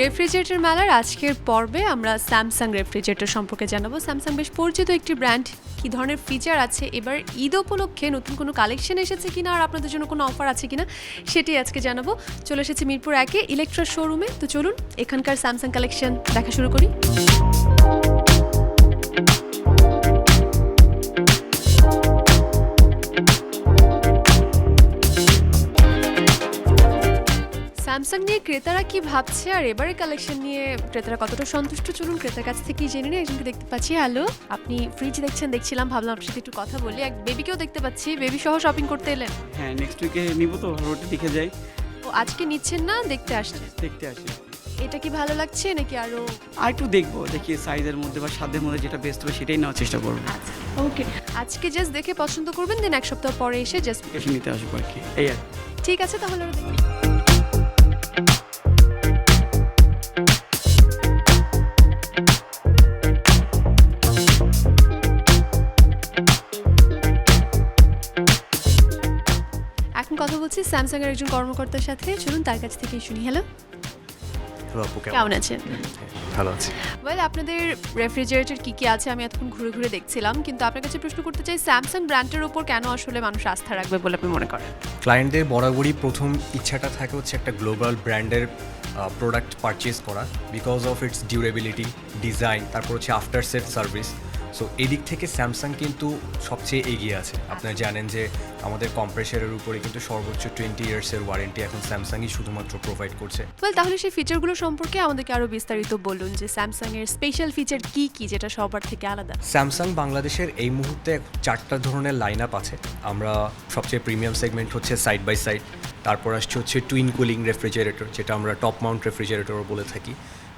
Refrigerator মেলার আজকের পর্বে আমরা স্যামসাং রেফ্রিজারেটর সম্পর্কে জানাব। স্যামসাং বেশ পরিচিত একটি ব্র্যান্ড কি ধরনের ফিচার আছে? এবার ঈদ উপলক্ষে নতুন কোনো কালেকশন এসেছে কিনা আর আপনাদের জন্য কোনো অফার আছে কিনা সেটি আজকে জানাব। চলে এসেছে মিরপুর একে ইলেকট্রা শোরুমে তো চলুন, এখানকার স্যামসাং কালেকশন দেখা শুরু করি। স্যামসাং নিয়ে ক্রেতারা কি ভাবছে? আর এবারে কালেকশন নিয়ে ক্রেতারা কতটা সন্তুষ্ট? চলুন ক্রেতার কাছ থেকে জেনে নিই। একজনকে দেখতে পাচ্ছি। হ্যালো আপনি ফ্রিজ দেখছেন দেখছিলাম ভাবলাম আপনার সাথে একটু কথা বলি। এক বেবিকেও দেখতে পাচ্ছি। বেবি সহ শপিং করতে এলেন। হ্যাঁ নেক্সট উইকে নিব তো রোডে দেখে যাই। ও আজকে নিচ্ছেন না দেখতে আসছেন। দেখতে আসি। এটা কি ভালো লাগছে নাকি আরও আর একটু দেখব দেখি সাইজের মধ্যে বা স্বাদের মধ্যে যেটা বেস্ট হবে সেটাই নেওয়ার চেষ্টা করব। আচ্ছা ওকে আজকে জাস্ট দেখে পছন্দ করবেন দেন এক সপ্তাহ পরে এসে জাস্ট নিতে আসব আর কি। এই আর ঠিক আছে তাহলে স্যামসাং এর একজন কর্মকর্তার সাথে। চলুন তার কাছ থেকে শুনি। হ্যালো কেমন আছেন? ভালো আছি। ওয়েল আপনাদের রেফ্রিজারেটর কি কি আছে আমি এতক্ষণ ঘুরে ঘুরে দেখছিলাম কিন্তু আপনার কাছে প্রশ্ন করতে চাই স্যামসাং ব্র্যান্ডের উপর কেন আসলে মানুষ আস্থা রাখবে বলে আপনি মনে করেন? ক্লায়েন্টদের বরাবরই প্রথম ইচ্ছাটা থাকে হচ্ছে একটা গ্লোবাল ব্র্যান্ডের প্রোডাক্ট পারচেজ করা because of its durability design তারপর হচ্ছে আফটার সেট সার্ভিস সো এদিক থেকে স্যামসাং কিন্তু সবচেয়ে এগিয়ে আছে। আপনারা জানেন যে আমাদের কম্প্রেসারের উপরে কিন্তু সর্বোচ্চ টোয়েন্টি ইয়ার্সের ওয়ারেন্টি এখন স্যামসাংই শুধুমাত্র প্রোভাইড করছে। ওয়েল তাহলে সেই ফিচারগুলো সম্পর্কে আমাদেরকে আরও বিস্তারিত বলুন যে স্যামসাং এর স্পেশাল ফিচার কি কি যেটা সবার থেকে আলাদা? স্যামসাং বাংলাদেশের এই মুহূর্তে চারটা ধরনের লাইন আপ আছে। আমরা সবচেয়ে প্রিমিয়াম সেগমেন্ট হচ্ছে সাইড বাই সাইড তারপর আসছে হচ্ছে টুইন কুলিং রেফ্রিজারেটর যেটা আমরা টপ মাউন্ট রেফ্রিজারেটরও বলে থাকি।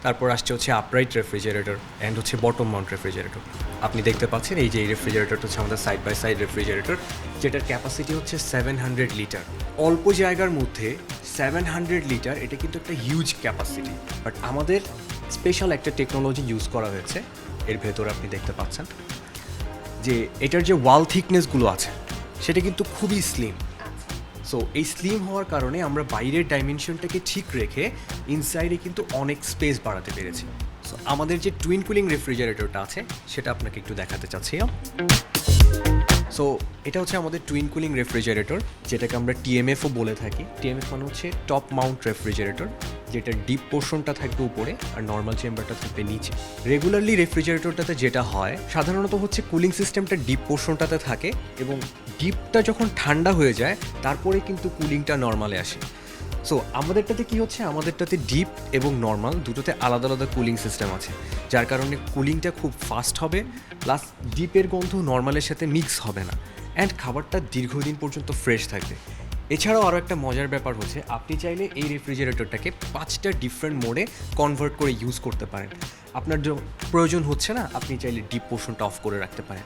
তারপর আসছে হচ্ছে আপরাইট রেফ্রিজারেটর অ্যান্ড হচ্ছে বটম মাউন্ট রেফ্রিজারেটর আপনি দেখতে পাচ্ছেন এই যে এই রেফ্রিজারেটরটা হচ্ছে আমাদের সাইড বাই সাইড রেফ্রিজারেটর যেটার ক্যাপাসিটি হচ্ছে সেভেন হান্ড্রেড লিটার অল্প জায়গার মধ্যে সেভেন হান্ড্রেড লিটার এটা কিন্তু একটা হিউজ ক্যাপাসিটি বাট আমাদের স্পেশাল একটা টেকনোলজি ইউজ করা হয়েছে, এর ভেতরে আপনি দেখতে পাচ্ছেন। যে এটার যে ওয়াল থিকনেসগুলো আছে, সেটা কিন্তু খুবই স্লিম সো এই স্লিম হওয়ার কারণে আমরা বাইরের ডাইমেনশনটাকে ঠিক রেখে ইনসাইডে কিন্তু অনেক স্পেস বাড়াতে পেরেছি। সো আমাদের যে টুইন কুলিং রেফ্রিজারেটরটা আছে, সেটা আপনাকে একটু দেখাতে চাচ্ছি সো এটা হচ্ছে আমাদের টুইন কুলিং রেফ্রিজারেটর যেটাকে আমরা টিএমএফও বলে থাকি। টিএমএফ মানে হচ্ছে টপ মাউন্ট রেফ্রিজারেটর যেটা ডিপ পোর্শনটা থাকবে উপরে আর নর্মাল চেম্বারটা থাকবে নিচে। রেগুলারলি রেফ্রিজারেটরটাতে যেটা হয়, সাধারণত হচ্ছে কুলিং সিস্টেমটা ডিপ পোর্শনটাতে থাকে এবং ডিপটা যখন ঠান্ডা হয়ে যায়, তারপরে কিন্তু কুলিংটা নর্মালে আসে। সো আমাদেরটাতে কি হচ্ছে? আমাদেরটাতে ডিপ এবং নর্মাল দুটোতে আলাদা আলাদা কুলিং সিস্টেম আছে। যার কারণে কুলিংটা খুব ফাস্ট হবে প্লাস ডিপের গন্ধ নর্মালের সাথে মিক্স হবে না। অ্যান্ড খাবারটা দীর্ঘদিন পর্যন্ত ফ্রেশ থাকবে। এছাড়াও আরও একটা মজার ব্যাপার হচ্ছে, আপনি চাইলে এই রেফ্রিজারেটরটাকে পাঁচটা ডিফারেন্ট মোডে কনভার্ট করে ইউজ করতে পারেন। আপনার প্রয়োজন হচ্ছে না, আপনি চাইলে ডিপ পোর্শনটা অফ করে রাখতে পারেন।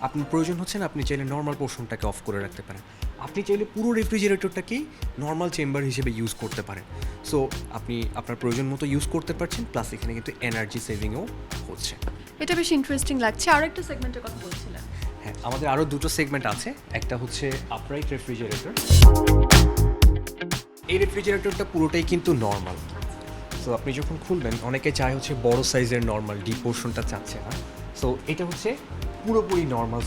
আপনার প্রয়োজন হচ্ছে না, আপনি চাইলে নর্মাল পোর্শনটাকে অফ করে রাখতে পারেন। আপনি চাইলে পুরো রেফ্রিজারেটরটাকেই নর্মাল চেম্বার হিসেবে ইউজ করতে পারেন। সো আপনি আপনার প্রয়োজন মতো ইউজ করতে পারছেন প্লাস এখানে কিন্তু এনার্জি সেভিংও হচ্ছে। এটা বেশ ইন্টারেস্টিং লাগছে। আর একটা সেগমেন্টের কথা বলছিলেন হ্যাঁ আমাদের আরও দুটো সেগমেন্ট আছে। একটা হচ্ছে আপরাইট রেফ্রিজারেটর এই রেফ্রিজারেটরটা পুরোটাই কিন্তু নর্মাল সো আপনি যখন খুলবেন, অনেকে চায় হচ্ছে বড় সাইজের নর্মাল ডিপোর্শনটা চাচ্ছে না। সো এটা হচ্ছে পুরোপুরি নর্মাল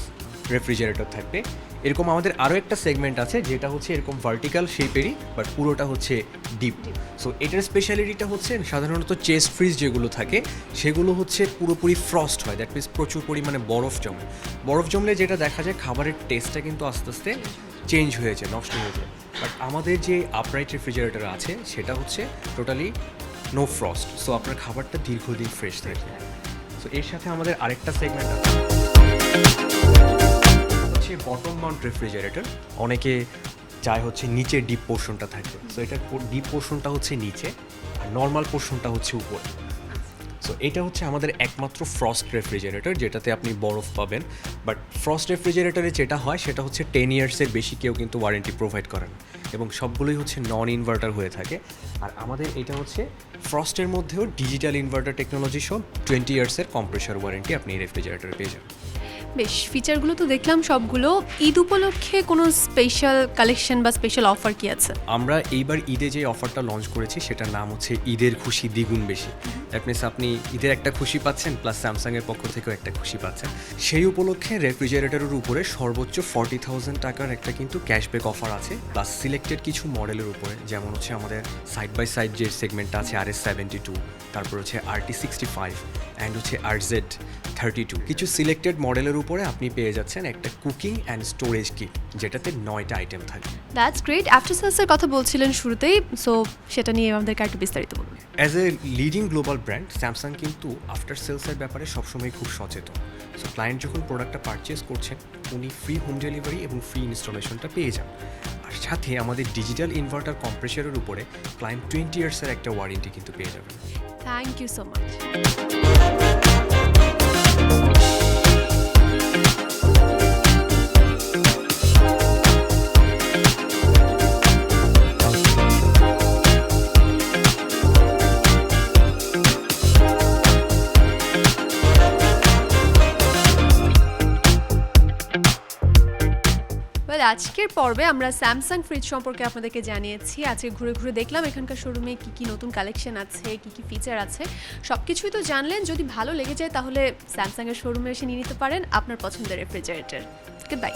রেফ্রিজারেটর থাকবে। এরকম আমাদের আরও একটা সেগমেন্ট আছে, যেটা হচ্ছে এরকম ভার্টিক্যাল শেপেরই বাট পুরোটা হচ্ছে ডিপ সো এটার স্পেশালিটিটা হচ্ছে সাধারণত চেস্ট ফ্রিজ যেগুলো থাকে, সেগুলো হচ্ছে পুরোপুরি ফ্রস্ট হয়। দ্যাট মিনস প্রচুর পরিমাণে বরফ জমে। বরফ জমলে যেটা দেখা যায়, খাবারের টেস্টটা কিন্তু আস্তে আস্তে চেঞ্জ হয়েছে নষ্ট হয়েছে বাট আমাদের যে আপরাইট রেফ্রিজারেটর আছে, সেটা হচ্ছে টোটালি নো ফ্রস্ট সো আপনার খাবারটা দীর্ঘদিন ফ্রেশ থাকে। সো এর সাথে আমাদের আরেকটা সেগমেন্ট আছে। হচ্ছে বটম মাউন্ট রেফ্রিজারেটর অনেকে চায় হচ্ছে নিচে ডিপ পোর্শনটা থাকবে। সো এটার ডিপ পোর্শনটা হচ্ছে নিচে আর নর্মাল পোর্শনটা হচ্ছে উপরে। সো এটা হচ্ছে আমাদের একমাত্র ফ্রস্ট রেফ্রিজারেটর যেটাতে আপনি বরফ পাবেন। বাট ফ্রস্ট রেফ্রিজারেটরে যেটা হয়, সেটা হচ্ছে টেন ইয়ার্সের বেশি কেউ কিন্তু ওয়ারেন্টি প্রোভাইড করেন এবং সবগুলোই হচ্ছে নন ইনভার্টার হয়ে থাকে। আর আমাদের এটা হচ্ছে ফ্রস্টের মধ্যেও ডিজিটাল ইনভার্টার টেকনোলজি সহ টোয়েন্টি ইয়ার্সের কম্প্রেসার ওয়ারেন্টি আপনি রেফ্রিজারেটরে পেয়ে যাবেন। বেশ ফিচারগুলো তো দেখলাম সবগুলো। ঈদ উপলক্ষে কোনো স্পেশাল কালেকশন বা স্পেশাল অফার কি আছে? আমরা এইবার ঈদে যে অফারটা লঞ্চ করেছি সেটার নাম হচ্ছে ঈদের খুশি দ্বিগুণ বেশি। দ্যাট মিনস আপনি ঈদের একটা খুশি পাচ্ছেন প্লাস স্যামসাংয়ের পক্ষ থেকেও একটা খুশি পাচ্ছেন। সেই উপলক্ষে রেফ্রিজারেটরের উপরে সর্বোচ্চ ফর্টি থাউজেন্ড টাকার একটা কিন্তু ক্যাশব্যাক অফার আছে প্লাস সিলেক্টেড কিছু মডেলের উপরে। যেমন হচ্ছে আমাদের সাইড বাই সাইড যে সেগমেন্টটা আছে আর এস সেভেন্টি টু তারপর হচ্ছে R T sixty five and হচ্ছে আর জেড থার্টি টু কিছু সিলেক্টেড মডেলের উপরে আপনি পেয়ে যাচ্ছেন একটা কুকিং অ্যান্ড স্টোরেজ কিট যেটাতে নয়টা আইটেম থাকে। দ্যাটস গ্রেট আফটার সেলসের কথা বলছিলেন শুরুতেই সো সেটা নিয়ে আমাদেরকে একটু বিস্তারিত বলুন। As a leading global brand Samsung কিন্তু আফটার সেলসের ব্যাপারে সবসময় খুব সচেতন। সো ক্লায়েন্ট যখন প্রোডাক্টটা পারচেস করছেন উনি ফ্রি হোম ডেলিভারি এবং ফ্রি ইনস্টলেশনটা পেয়ে যান। আর সাথে আমাদের ডিজিটাল ইনভার্টার কম্প্রেসারের উপরে ক্লায়েন্ট টোয়েন্টি ইয়ার্সের একটা ওয়ারেন্টি কিন্তু পেয়ে যাবেন। থ্যাংক ইউ সো মাচ আজকের পর্বে আমরা স্যামসাং ফ্রিজ সম্পর্কে আপনাদেরকে জানিয়েছি। আজকে ঘুরে ঘুরে দেখলাম এখানকার শোরুমে কি কি নতুন কালেকশন আছে, কি কি ফিচার আছে। সব কিছুই তো জানলেন, যদি ভালো লেগে যায় তাহলে স্যামসাংয়ের শোরুমে এসে নিয়ে নিতে পারেন আপনার পছন্দের রেফ্রিজারেটার গুড বাই